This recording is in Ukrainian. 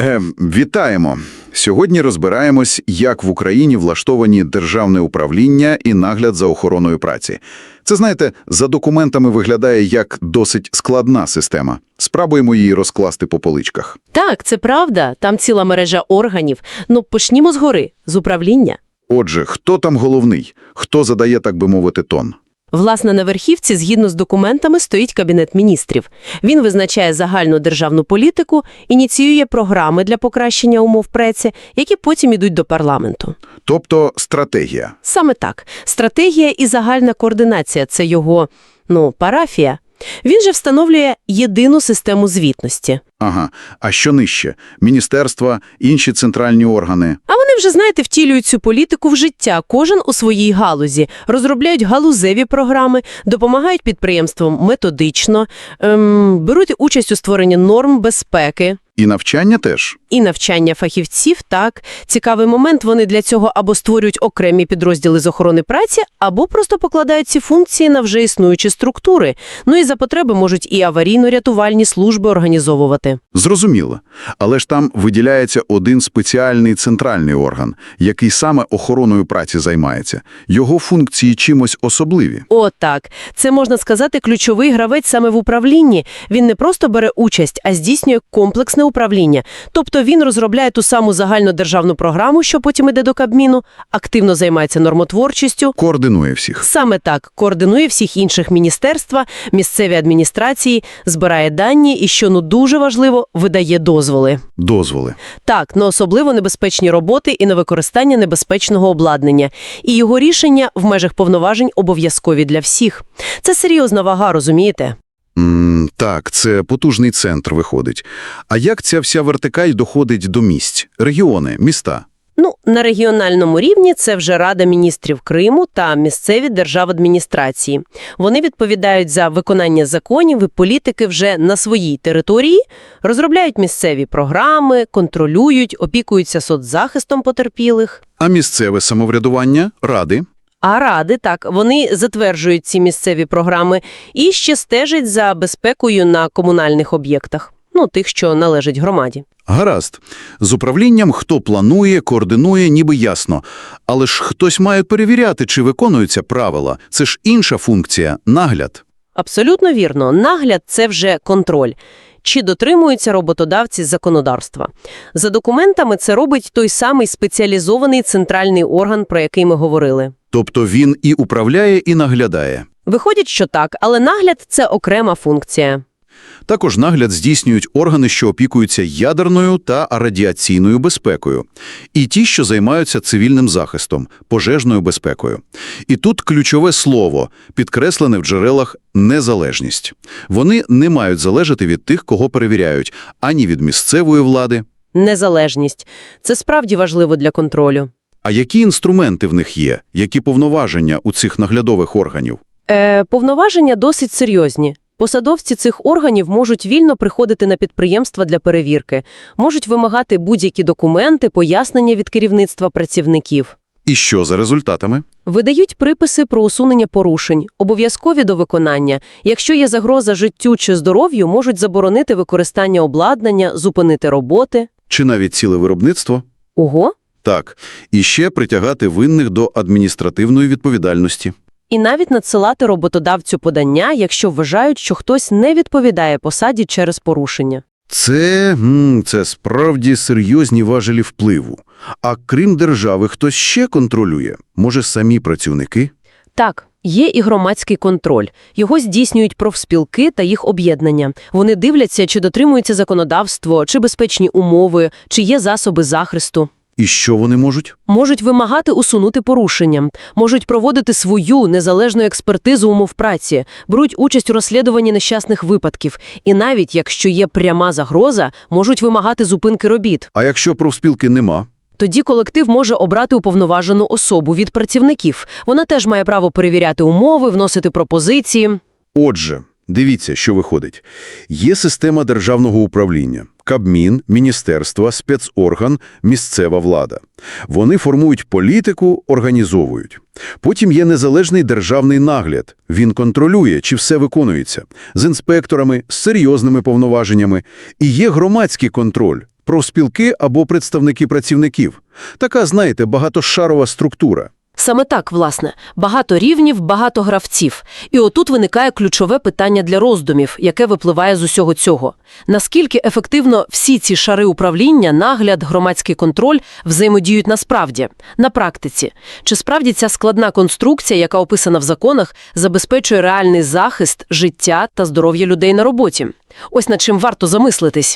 Е, вітаємо! Сьогодні розбираємось, як в Україні влаштовані державне управління і нагляд за охороною праці. Це, знаєте, за документами виглядає як досить складна система. Спробуємо її розкласти по поличках. Так, це правда. Там ціла мережа органів. Ну, почнімо згори, з управління. Отже, хто там головний? Хто задає, так би мовити, тон? Власне, на верхівці, згідно з документами, стоїть Кабінет міністрів. Він визначає загальну державну політику, ініціює програми для покращення умов преці, які потім ідуть до парламенту. Тобто стратегія. Саме так. Стратегія і загальна координація – це його, ну, парафія. Він же встановлює єдину систему звітності. Ага. А що нижче? Міністерства, інші центральні органи. А вони вже, знаєте, втілюють цю політику в життя, кожен у своїй галузі, розробляють галузеві програми, допомагають підприємствам методично, ем, беруть участь у створенні норм безпеки. І навчання теж. І навчання фахівців, так. Цікавий момент, вони для цього або створюють окремі підрозділи з охорони праці, або просто покладають ці функції на вже існуючі структури. Ну і за потреби можуть і аварійно-рятувальні служби організовувати. Зрозуміло. Але ж там виділяється один спеціальний центральний орган, який саме охороною праці займається. Його функції чимось особливі. О, так. Це, можна сказати, ключовий гравець саме в управлінні. Він не просто бере участь, а здійснює комплексне управління. Тобто він розробляє ту саму загальнодержавну програму, що потім іде до Кабміну, активно займається нормотворчістю. Координує всіх. Саме так координує всіх інших міністерства, місцеві адміністрації, збирає дані і, що ну дуже важливо, видає дозволи. Дозволи. Так, на особливо небезпечні роботи і на використання небезпечного обладнання. І його рішення в межах повноважень обов'язкові для всіх. Це серйозна вага, розумієте? М, так, це потужний центр виходить. А як ця вся вертикаль доходить до місць? Регіони, міста? Ну, на регіональному рівні це вже Рада міністрів Криму та місцеві державадміністрації. Вони відповідають за виконання законів і політики вже на своїй території, розробляють місцеві програми, контролюють, опікуються соцзахистом потерпілих. А місцеве самоврядування? Ради? А ради, так, вони затверджують ці місцеві програми і ще стежать за безпекою на комунальних об'єктах, ну, тих, що належать громаді. Гаразд. З управлінням хто планує, координує, ніби ясно. Але ж хтось має перевіряти, чи виконуються правила. Це ж інша функція – нагляд. Абсолютно вірно. Нагляд – це вже контроль. Чи дотримуються роботодавці законодавства? За документами це робить той самий спеціалізований центральний орган, про який ми говорили. Тобто він і управляє, і наглядає. Виходить, що так, але нагляд – це окрема функція. Також нагляд здійснюють органи, що опікуються ядерною та радіаційною безпекою, і ті, що займаються цивільним захистом, пожежною безпекою. І тут ключове слово, підкреслене в джерелах «незалежність». Вони не мають залежати від тих, кого перевіряють, ані від місцевої влади. Незалежність – це справді важливо для контролю. А які інструменти в них є? Які повноваження у цих наглядових органів? Е, повноваження досить серйозні. Посадовці цих органів можуть вільно приходити на підприємства для перевірки, можуть вимагати будь-які документи, пояснення від керівництва працівників. І що за результатами? Видають приписи про усунення порушень, обов'язкові до виконання. Якщо є загроза життю чи здоров'ю, можуть заборонити використання обладнання, зупинити роботи. Чи навіть ціле виробництво? Ого! Так. І ще притягати винних до адміністративної відповідальності. І навіть надсилати роботодавцю подання, якщо вважають, що хтось не відповідає посаді через порушення. Це, це справді серйозні важелі впливу. А крім держави, хтось ще контролює? Може, самі працівники? Так, є і громадський контроль. Його здійснюють профспілки та їх об'єднання. Вони дивляться, чи дотримується законодавство, чи безпечні умови, чи є засоби захисту. І що вони можуть? Можуть вимагати усунути порушення, можуть проводити свою незалежну експертизу умов праці, беруть участь у розслідуванні нещасних випадків. І навіть якщо є пряма загроза, можуть вимагати зупинки робіт. А якщо профспілки нема? Тоді колектив може обрати уповноважену особу від працівників. Вона теж має право перевіряти умови, вносити пропозиції. Отже, дивіться, що виходить. Є система державного управління. Кабмін, міністерства, спецорган, місцева влада. Вони формують політику, організовують. Потім є незалежний державний нагляд. Він контролює, чи все виконується. З інспекторами, з серйозними повноваженнями. І є громадський контроль. профспілки або представники працівників. Така, знаєте, багатошарова структура. Саме так, власне. Багато рівнів, багато гравців. І отут виникає ключове питання для роздумів, яке випливає з усього цього. Наскільки ефективно всі ці шари управління, нагляд, громадський контроль взаємодіють насправді, на практиці? Чи справді ця складна конструкція, яка описана в законах, забезпечує реальний захист, життя та здоров'я людей на роботі? Ось над чим варто замислитись.